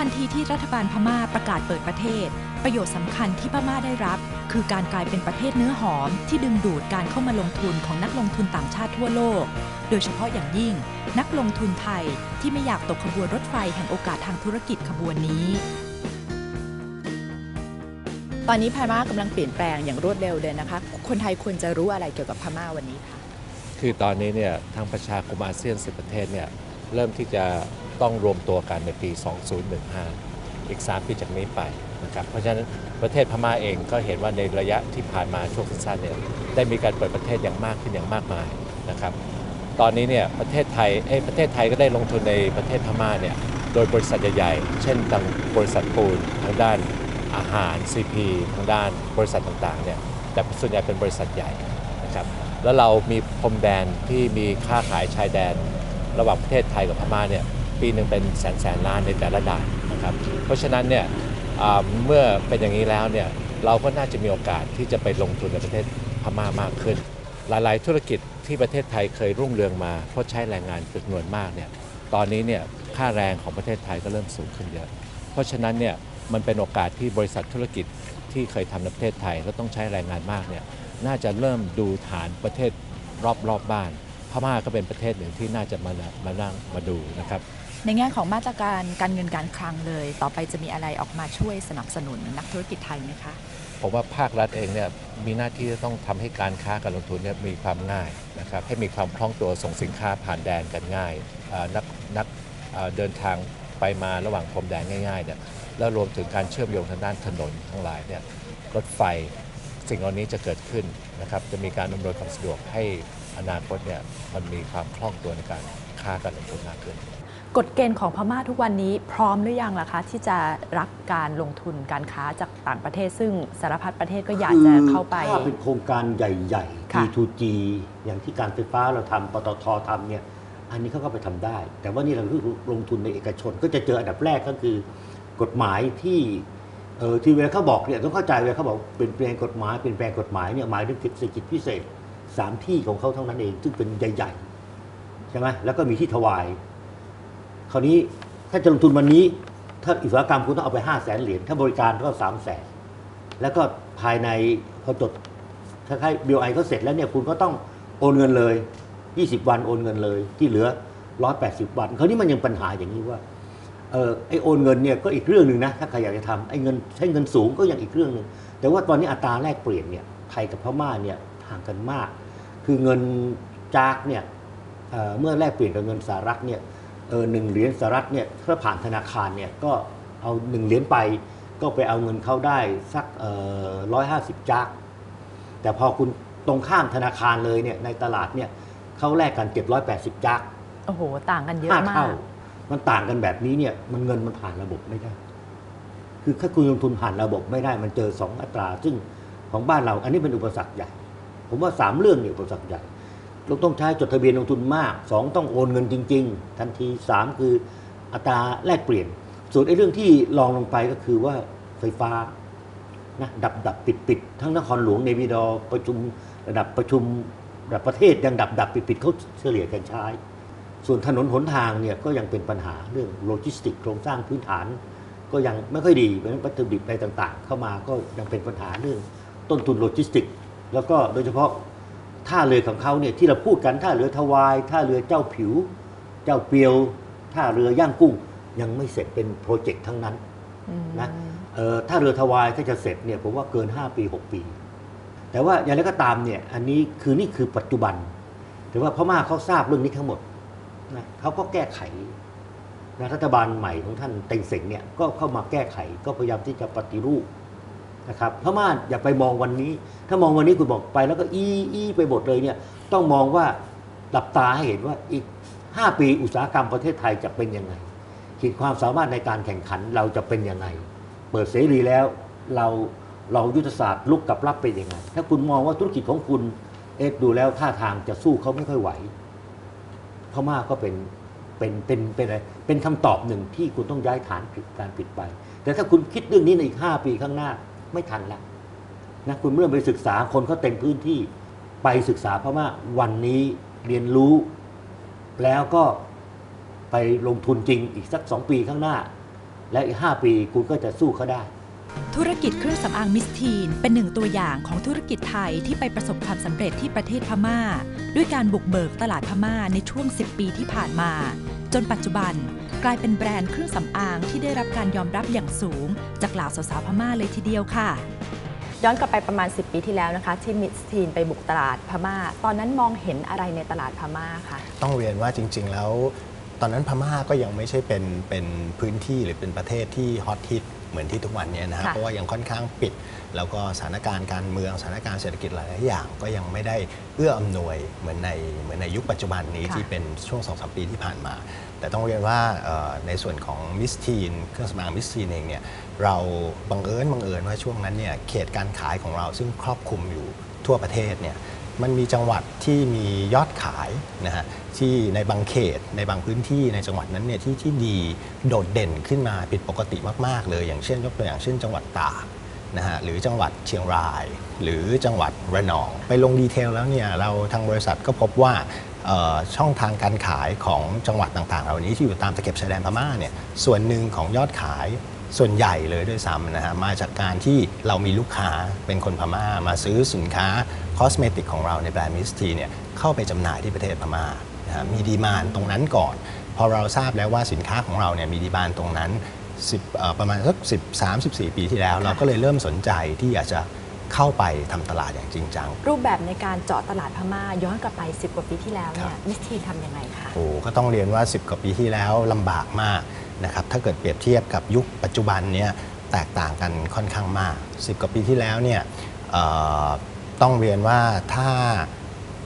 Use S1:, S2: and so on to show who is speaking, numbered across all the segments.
S1: ทันทีที่รัฐบาลพม่าประกาศเปิดประเทศ ประโยชน์สำคัญที่พม่าได้รับ คือการกลายเป็นประเทศเนื้อหอม ที่ดึงดูดการเข้ามาลงทุนของนักลงทุนต่างชาติทั่วโลก โดยเฉพาะอย่างยิ่ง นักลงทุนไทยที่ไม่อยากตกขบวนรถไฟแห่งโอกาสทางธุรกิจขบวนนี้ตอนนี้พม่ากำลังเปลี่ยนแปลงอย่างรวดเร็วเลยนะคะ คนไทยควรจะรู้อะไรเกี่ยวกับพม่าวันนี้คะ
S2: คือตอนนี้เนี่ยทางประชาคมอาเซียน10ประเทศเนี่ยเริ่มที่จะ ต้องรวมตัวกันในปี 2015 อีก 3 ปีจากนี้ไปนะครับ เพราะฉะนั้นประเทศพม่าเองก็เห็นว่าในระยะที่ผ่านมาช่วงสั้นๆเนี่ยได้มีการเปิดประเทศอย่างมากขึ้นอย่างมากมายนะครับ ตอนนี้เนี่ยประเทศไทยเอ้ประเทศไทยก็ได้ลงทุนในประเทศพม่าเนี่ยโดยบริษัทใหญ่ๆ เช่นทางบริษัทปูนทางด้านอาหาร CP ทางด้านบริษัทต่างๆเนี่ยแต่ส่วนใหญ่เป็นบริษัทใหญ่นะครับแล้วเรามีพรมแดนที่มีค่าขายชายแดน ระหว่างประเทศไทยกับพม่าเนี่ย ปีหนึ่งเป็นแสนแสนล้านในแต่ละด่านนะครับเพราะฉะนั้นเนี่ยเมื่อเป็นอย่างนี้แล้วเนี่ยเราก็น่าจะมีโอกาสที่จะไปลงทุนในประเทศพม่ามากขึ้น หลาย ๆ ธุรกิจที่ประเทศไทยเคยรุ่งเรืองมาเพราะใช้แรงงานจำนวนมากเนี่ยตอนนี้เนี่ยค่าแรงของประเทศไทยก็เริ่มสูงขึ้นเยอะ เพราะฉะนั้นเนี่ยมันเป็นโอกาสที่บริษัทธุรกิจที่เคยทำในประเทศไทยแล้วต้องใช้แรงงานมากเนี่ยน่าจะเริ่มดูฐานประเทศรอบรอบบ้าน พม่าก็เป็นประเทศหนึ่งที่น่าจะมามานั่งมาดูนะครับ
S1: ในแง่ของมาตรการการเงินการคลังเลย ต่อไปจะมีอะไรออกมาช่วยสนับสนุนนักธุรกิจไทยไหมคะ
S2: ผมว่าภาครัฐเองเนี่ยมีหน้าที่จะต้องทำให้การค้าการลงทุนเนี่ยมีความง่ายนะครับให้มีความคล่องตัวส่งสินค้าผ่านแดนกันง่ายนักนักเดินทางไปมาระหว่างพรมแดนง่ายๆเนี่ยแล้วรวมถึงการเชื่อมโยงทางด้านถนนทั้งหลายเนี่ยรถไฟสิ่งเหล่านี้จะเกิดขึ้นนะครับจะมีการอำนวยความสะดวกให้อนาคตเนี่ยมันมีความคล่องตัวในการค้าการลงทุนมากขึ้น
S1: กฎเกณฑ์ของพม่าทุกวันนี้พร้อมหรือยังล่ะคะ ที่จะรับการลงทุนการค้าจากต่างประเทศ ซึ่งสารพัดประเทศก็อยากจะเข้าไป
S3: คือถ้าเป็นโครงการใหญ่ๆ
S1: ค่ะ
S3: G2G อย่างที่การไฟฟ้าเราทำปตททำเนี่ยอันนี้เขาก็ไปทำได้ แต่ว่านี่เราคือลงทุนในเอกชน ก็จะเจออันดับแรกก็คือกฎหมายที่เออที่เวลาเขาบอกเนี่ยต้องเข้าใจเวลาเขาบอกเปลี่ยนแปลงกฎหมายเปลี่ยนแปลงกฎหมายเนี่ยหมายถึงเศรษฐกิจพิเศษสามที่ของเขาเท่านั้นเอง ซึ่งเป็นใหญ่ๆใช่ไหมแล้วก็มีที่ถวาย คราวนี้ถ้าจะลงทุนวันนี้ ถ้าอุตสาหกรรมคุณต้องเอาไปห้าแสนเหรียญถ้าบริการก็สามแสนแล้วก็ภายในพอจดถ้าใครบิลไอเขาเสร็จแล้วเนี่ยคุณก็ต้องโอนเงินเลย 20 วันโอนเงินเลย ที่เหลือ 180 วันคราวนี้มันยังปัญหาอย่างนี้ว่าเออไอโอนเงินเนี่ยก็อีกเรื่องหนึ่งนะถ้าใครอยากจะทำไอเงินใช้เงินสูงก็ยังอีกเรื่องหนึ่งแต่ว่าตอนนี้อัตราแลกเปลี่ยนเนี่ยไทยกับพม่าเนี่ยห่างกันมาก คือเงินจากเนี่ยเเมื่อแลกเปลี่ยนกับเงินสหรัฐเนี่ย เออหนึ่งเหรียญสหรัฐเนี่ยถ้าผ่านธนาคารเนี่ยก็เอาหนึ่งเหรียญไป ก็ไปเอาเงินเขาได้สักร้อยห้าสิบจักแต่พอคุณตรงข้ามธนาคารเลยเนี่ยในตลาดเนี่ยเขาแลกกัน780จัก
S1: โอ้โห ต่างกันเยอะ
S3: ห้ามา
S1: ก
S3: เท่ามันต่างกันแบบนี้เนี่ยมันเงินมันผ่านระบบไม่ได้ คือถ้าคุณลงทุนผ่านระบบไม่ได้มันเจอสองอัตรา ซึ่งของบ้านเราอันนี้เป็นอุปสรรคใหญ่ ผมว่าสามเรื่องเนี่ยอุปสรรคใหญ่ เราต้องใช้จดทะเบียนลงทุนมากสองต้องโอนเงินจริง ๆ ทันทีสามคืออัตราแลกเปลี่ยน ส่วนไอ้เรื่องที่ลองลงไปก็คือว่าไฟฟ้านะดับดับปิดปิดทั้งนครหลวงในวีดอประชุมระดับประชุมระดับประเทศยังดับดับปิดปิดเขาเฉลี่ยกันใช้ ส่วนถนนหนทางเนี่ยก็ยังเป็นปัญหาเรื่องโลจิสติกโครงสร้างพื้นฐาน ก็ยังไม่ค่อยดีเพราะฉะนั้นวัตถุดิบอะไรต่างๆ เข้ามาก็ยังเป็นปัญหาเรื่องต้นทุนโลจิสติก แล้วก็โดยเฉพาะ ท่าเรือของเขาเนี่ยที่เราพูดกันท่าเรือทวายท่าเรือเจ้าผิว เจ้าเปียวท่าเรือย่างกุ้งยังไม่เสร็จเป็นโปรเจกต์ทั้งนั้น
S1: อืม
S3: นะเอ่อถ้าเรือทวายถ้าจะเสร็จเนี่ยผมว่าเกิน 5 ปี 6 ปี แต่ว่าอย่างไรก็ตามเนี่ยอันนี้คือนี่คือปัจจุบัน แต่ว่าพม่าเขาทราบเรื่องนี้ทั้งหมดนะเขาก็แก้ไขนะรัฐบาลใหม่ของท่านเต็งเสงเนี่ยก็เข้ามาแก้ไขก็พยายามที่จะปฏิรูป นะครับพม่าอย่าไปมองวันนี้ ถ้ามองวันนี้คุณบอกไปแล้วก็อีอีไปหมดเลยเนี่ยต้องมองว่าหลับตาให้เห็นว่าอีก 5 ปีอุตสาหกรรมประเทศไทยจะเป็นยังไงขีดความสามารถในการแข่งขันเราจะเป็นยังไง เปิดเสรีแล้วเราเรายุทธศาสตร์ลุกกับรับเป็นยังไง ถ้าคุณมองว่าธุรกิจของคุณเอ๊ะดูแล้วท่าทางจะสู้เขาไม่ค่อยไหวพม่าก็เป็นเป็นเป็นเป็นอะไรเป็นคำตอบหนึ่งที่คุณต้องย้ายฐานการผิดไป แต่ถ้าคุณคิดเรื่องนี้ในอีกห้าปีข้างหน้า ไม่ทันละนะคุณเริ่มไปศึกษาคนเขาเต็มพื้นที่ไปศึกษาเพม่าวันนี้เรียนรู้ แล้วก็ไปลงทุนจริงอีกสักสองปีข้างหน้า และอีก 5 ปีคุณก็จะสู้เขาได้
S1: ธุรกิจเครื่องสำอางมิสทีน เป็นหนึ่งตัวอย่างของธุรกิจไทยที่ไปประสบความสำเร็จที่ประเทศพม่า ด้วยการบุกเบิกตลาดพม่าในช่วง 10 ปีที่ผ่านมา จนปัจจุบัน กลายเป็นแบรนด์เครื่องสำอางที่ได้รับการยอมรับอย่างสูง จากเหล่าสาวๆพม่าเลยทีเดียวค่ะ
S4: ย้อนกลับไปประมาณ 10 ปีที่แล้วนะคะ ที่มิสทีนไปบุกตลาดพม่า ตอนนั้นมองเห็นอะไรในตลาดพม่าคะ
S5: ต้องเรียนว่าจริง ๆ แล้ว ตอนนั้นพม่าก็ยังไม่ใช่เป็นเป็นพื้นที่หรือเป็นประเทศที่ฮอตฮิตเหมือนที่ทุกวันนี้นะฮะ
S4: ค่ะ
S5: เพราะว่ายังค่อนข้างปิด แล้วก็สถานการณ์การเมืองสถานการณ์เศรษฐกิจหลายๆอย่างก็ยังไม่ได้เอื้ออำนวยเหมือนในเหมือนในยุคปัจจุบันนี้
S4: ค่ะ
S5: ที่เป็นช่วง2อสปีที่ผ่านมา แต่ต้องเรียนว่าในส่วนของมิสทีนเครื่องสำอางมิสทีนเองเนี่ยเราบังเอิญบังเอิญว่าช่วงนั้นเนี่ยเขตการขายของเราซึ่งครอบคลุมอยู่ทั่วประเทศเนี่ยมันมีจังหวัดที่มียอดขายนะฮะที่ในบางเขตในบางพื้นที่ในจังหวัดนั้นเนี่ยที่ที่ดีโดดเด่นขึ้นมาผิดปกติมาก ๆ เลย อย่างเช่นยกตัวอย่างเช่น จังหวัดตากนะฮะหรือจังหวัดเชียงราย หรือจังหวัดระนอง ไปลงดีเทลแล้วเนี่ยเราทางบริษัทก็พบว่า ช่องทางการขายของจังหวัดต่างๆ เหล่านี้ที่อยู่ตามตะเข็บชายแดนพม่าเนี่ยส่วนหนึ่งของยอดขายส่วนใหญ่เลยด้วยซ้ำนะฮะมาจากการที่เรามีลูกค้าเป็นคนพม่า มาซื้อสินค้าคอสเมติกของเราในแบรนด์มิสทีเนี่ยเข้าไปจำหน่ายที่ประเทศพม่านะฮะมีดีมานตรงนั้นก่อน พอเราทราบแล้วว่าสินค้าของเราเนี่ยมีดีมานตรงนั้น10ประมาณสัก 13 14 ปีที่แล้ว เราก็เลยเริ่มสนใจที่อยากจะ เข้าไปทำตลาดอย่างจริงจัง
S4: รูปแบบในการเจาะตลาดพม่าย้อนกลับไป 10 กว่าปีที่แล้วเนี่
S5: ครั
S4: ย
S5: บ
S4: มิสทีนทำยังไงคะ
S5: โอ้ก็ต้องเรียนว่า 10 กว่าปีที่แล้วลำบากมากนะครับถ้าเกิดเปรียบเทียบกับยุคปัจจุบันเนี่ยแตกต่างกันค่อนข้างมาก 10 กว่าปีที่แล้วเนี่ยเอ่อต้องเรียนว่าถ้า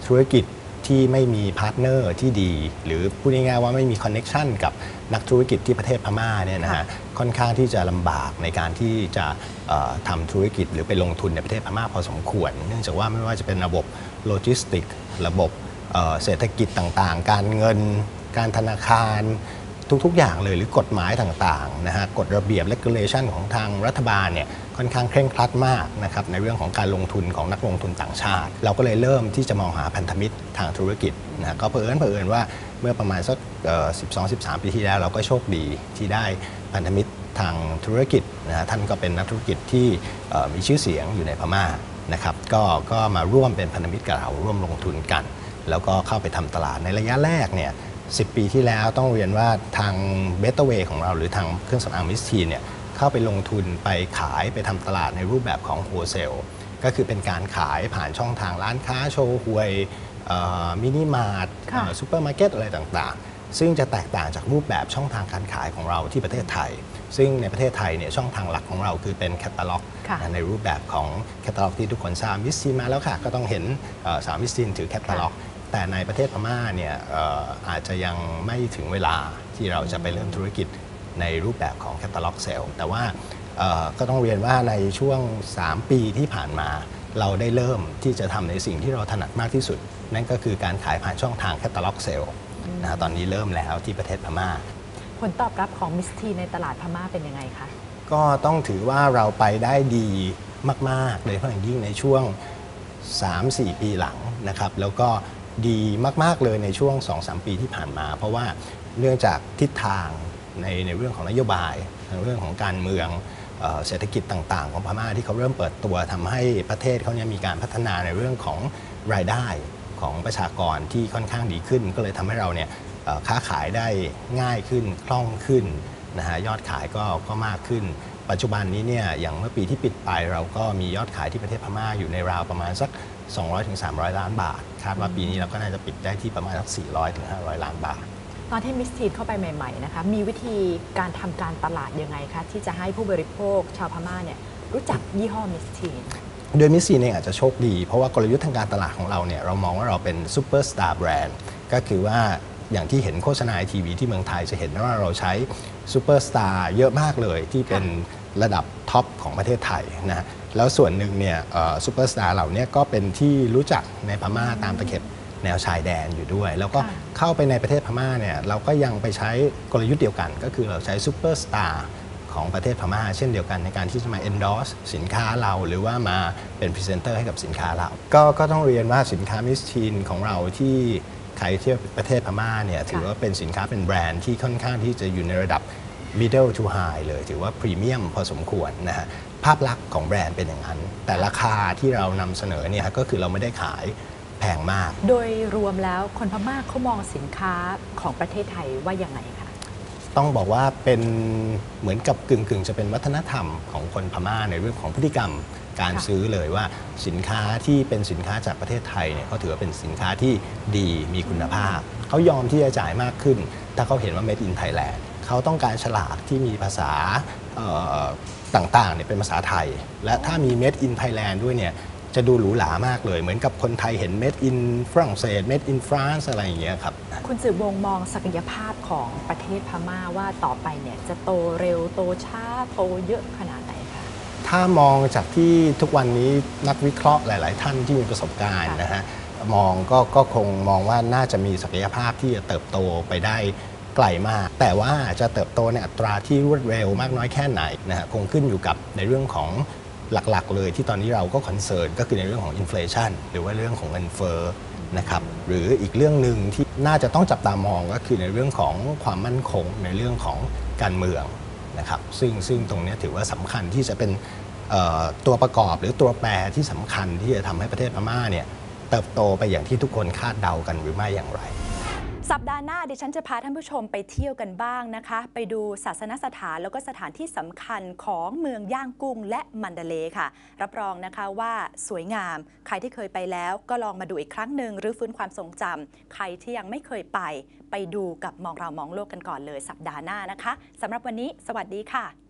S5: ธุรกิจที่ไม่มีพาร์ทเนอร์ที่ดี หรือพูดง่ายๆว่าไม่มีคอนเน็ชันกับนักธุรกิจที่ประเทศพม่าเนี่ยนะฮะ ค่อนข้างที่จะลำบากในการที่จะเอ่อทำธุรกิจหรือไปลงทุนในประเทศพม่าพอสมควร เนื่องจากว่าไม่ว่าจะเป็นระบบโลจิสติก ระบบเศรษฐกิจต่างๆ การเงิน การธนาคาร ทุกๆ อย่างเลยหรือกฎหมายต่างๆนะฮะกฎระเบียบ regulation ของทางรัฐบาลเนี่ยค่อนข้างเคร่งครัดมากนะครับในเรื่องของการลงทุนของนักลงทุนต่างชาติ เราก็เลยเริ่มที่จะมองหาพันธมิตรทางธุรกิจนะก็เผอิญเผอิญว่าเมื่อประมาณสักเอ่อ12-13 ปีที่แล้ว เราก็โชคดีที่ได้พันธมิตรทางธุรกิจนะท่านก็เป็นนักธุรกิจที่มีชื่อเสียงอยู่ในพม่านะครับก็ก็มาร่วมเป็นพันธมิตรกับเราร่วมลงทุนกัน แล้วก็เข้าไปทำตลาดในระยะแรกเนี่ย 10 ปีที่แล้วต้องเรียนว่าทางเบ t เวของเราหรือทางเครื่องสำอางมิสทีเนี่ยเข้าไปลงทุนไปขายไปทำตลาดในรูปแบบของโฮเซลก็คือเป็นการขายผ่านช่องทางร้านค้าโชว์หวยมินิมาร์ท
S4: ค่ะ
S5: ซูเปอร์มาร์เก็ตอะไรต่างๆ ซึ่งจะแตกต่างจากรูปแบบช่องทางการขายของเราที่ประเทศไทย ซึ่งในประเทศไทยเนี่ยช่องทางหลักของเราคือเป็นแคตตาล็อก
S4: ค่ะ
S5: ในรูปแบบของแคตตาล็อกที่ทุกคนทราบมิสทีนมาแล้วค่ะ ก็ต้องเห็นเอ่อสาวมิสทีนถือแคตตาล็อก แต่ในประเทศพม่าเนี่ยเอ่ออาจจะยังไม่ถึงเวลาที่เราจะไปเริ่มธุรกิจในรูปแบบของแคตตาล็อกเซลแต่ว่าเอ่อก็ต้องเรียนว่าในช่วง 3 ปีที่ผ่านมา เราได้เริ่มที่จะทำในสิ่งที่เราถนัดมากที่สุด นั่นก็คือการขายผ่านช่องทางแคตตาล็อกเซลนะฮะตอนนี้เริ่มแล้วที่ประเทศพม่า
S4: ผลตอบรับของมิสทีนในตลาดพม่าเป็นยังไงคะ
S5: ก็ต้องถือว่าเราไปได้ดีมาก ๆ เลยเพราะอย่างยิ่งในช่วง 3-4 ปีหลังนะครับ แล้วก็ ดีมากๆเลยในช่วง 2-3 ปีที่ผ่านมา เพราะว่าเนื่องจากทิศทางในในเรื่องของนโยบายในเรื่องของการเมืองเออเศรษฐกิจต่างๆ ของพม่าที่เขาเริ่มเปิดตัวทำให้ประเทศเขาเนี่ยมีการพัฒนาในเรื่องของรายได้ของประชากรที่ค่อนข้างดีขึ้น ก็เลยทำให้เราเนี่ยค้าขายได้ง่ายขึ้นคล่องขึ้นนะฮะยอดขายก็ก็มากขึ้น ปัจจุบันนี้เนี่ยอย่างเมื่อปีที่ปิดไปเราก็มียอดขายที่ประเทศพม่าอยู่ในราวประมาณสัก 200-300 ล้านบาทคาดว่าปีนี้เราก็น่าจะปิดได้ที่ประมาณสัก400-500 ล้านบาท
S4: ตอนที่มิสทีนเข้าไปใหม่ๆนะคะมีวิธีการทำการตลาดยังไงคะที่จะให้ผู้บริโภคชาวพม่าเนี่ยรู้จักยี่ห้อมิสทีน
S5: โดยมิสซีนเองอาจจะโชคดี เพราะว่ากลยุทธ์ทางการตลาดของเราเนี่ยเรามองว่าเราเป็นซูเปอร์สตาร์แบรนด์ก็คือว่าอย่างที่เห็นโฆษณาทีวีที่เมืองไทยจะเห็นว่าเราใช้ซูเปอร์สตาร์เยอะมากเลยที่เป็นระดับท็อปของประเทศไทยนะฮะ แล้วส่วนหนึ่งเนี่ยซูเปอร์สตาร์เหล่านี้ก็เป็นที่รู้จักในพม่าตามตะเข็บแนวชายแดนอยู่ด้วย แล้วก็
S4: ค่ะ
S5: เข้าไปในประเทศพม่าเนี่ยเราก็ยังไปใช้กลยุทธ์เดียวกัน ก็คือเราใช้ซูเปอร์สตาร์ของประเทศพม่าเช่นเดียวกันในการที่จะมา endorse สินค้าเราหรือว่ามาเป็นพรีเซนเตอร์ให้กับสินค้าเรา ก็ก็ต้องเรียนว่าสินค้ามิสทีนของเราที่ขายที่ประเทศพม่าเนี่ยถือว่าเป็นสินค้าเป็นแบรนด์ที่ค่อนข้างที่จะอยู่ในระดับ middle to high เลย ถือว่าพรีเมียมพอสมควรนะฮะ ภาพลักษณ์ของแบรนด์เป็นอย่างนั้น แต่ราคาที่เรานำเสนอเนี่ยก็คือเราไม่ได้ขายแพงมาก
S4: โดยรวมแล้วคนพม่าเขามองสินค้าของประเทศไทยว่ายังไงคะ
S5: ต้องบอกว่าเป็นเหมือนกับกึ่งกึ่งๆ จะเป็นวัฒนธรรมของคนพม่าในเรื่องของพฤติกรรมการ
S4: ค่ะ
S5: ซื้อเลยว่าสินค้าที่เป็นสินค้าจากประเทศไทยเนี่ยเขาถือว่าเป็นสินค้าที่ดีมีคุณภาพ เขายอมที่จะจ่ายมากขึ้น ถ้าเขาเห็นว่า made in Thailand เขาต้องการฉลากที่มีภาษาเอ่อต่างๆเนี่ยเป็นภาษาไทย และถ้ามี made in Thailand ด้วยเนี่ยจะดูหรูหรามากเลย เหมือนกับคนไทยเห็น made in ฝรั่งเศส made in France อะไรอย่างเงี้ยครับ
S4: คุณสืบวงมองศักยภาพของประเทศพม่าว่าต่อไปเนี่ยจะโตเร็วโตช้าโตเยอะขนาดไหนคะ
S5: ถ้ามองจากที่ทุกวันนี้นักวิเคราะห์หลาย ๆ ท่านที่มีประสบการณ์
S4: ค่ะ
S5: นะฮะมองก็ก็คงมองว่าน่าจะมีศักยภาพที่จะเติบโตไปได้ ไกลมาก แต่ว่าจะเติบโตในอัตราที่รวดเร็วมากน้อยแค่ไหนนะฮะคงขึ้นอยู่กับในเรื่องของหลักๆ เลยที่ตอนนี้เราก็คอนเซิร์นก็คือในเรื่องของอินฟลชันหรือว่าเรื่องของเงินเฟ้อนะครับหรืออีกเรื่องหนึ่งที่น่าจะต้องจับตามองก็คือในเรื่องของความมั่นคงในเรื่องของการเมืองนะครับซึ่งซึ่งตรงนี้ถือว่าสำคัญที่จะเป็นตัวประกอบหรือตัวแปรที่สำคัญที่จะทำให้ประเทศพม่าเนี่ยเติบโตไปอย่างที่ทุกคนคาดเดากันหรือไม่อย่างไร
S1: สัปดาห์หน้าดิฉันจะพาท่านผู้ชมไปเที่ยวกันบ้างนะคะ ไปดูศาสนสถานแล้วก็สถานที่สำคัญของเมืองย่างกุ้งและมันเดเลค่ะ รับรองนะคะว่าสวยงาม ใครที่เคยไปแล้วก็ลองมาดูอีกครั้งหนึ่งหรือฟื้นความทรงจำใครที่ยังไม่เคยไป ไปดูกับมองเรามองโลกกันก่อนเลย สัปดาห์หน้านะคะสำหรับวันนี้ สวัสดีค่ะ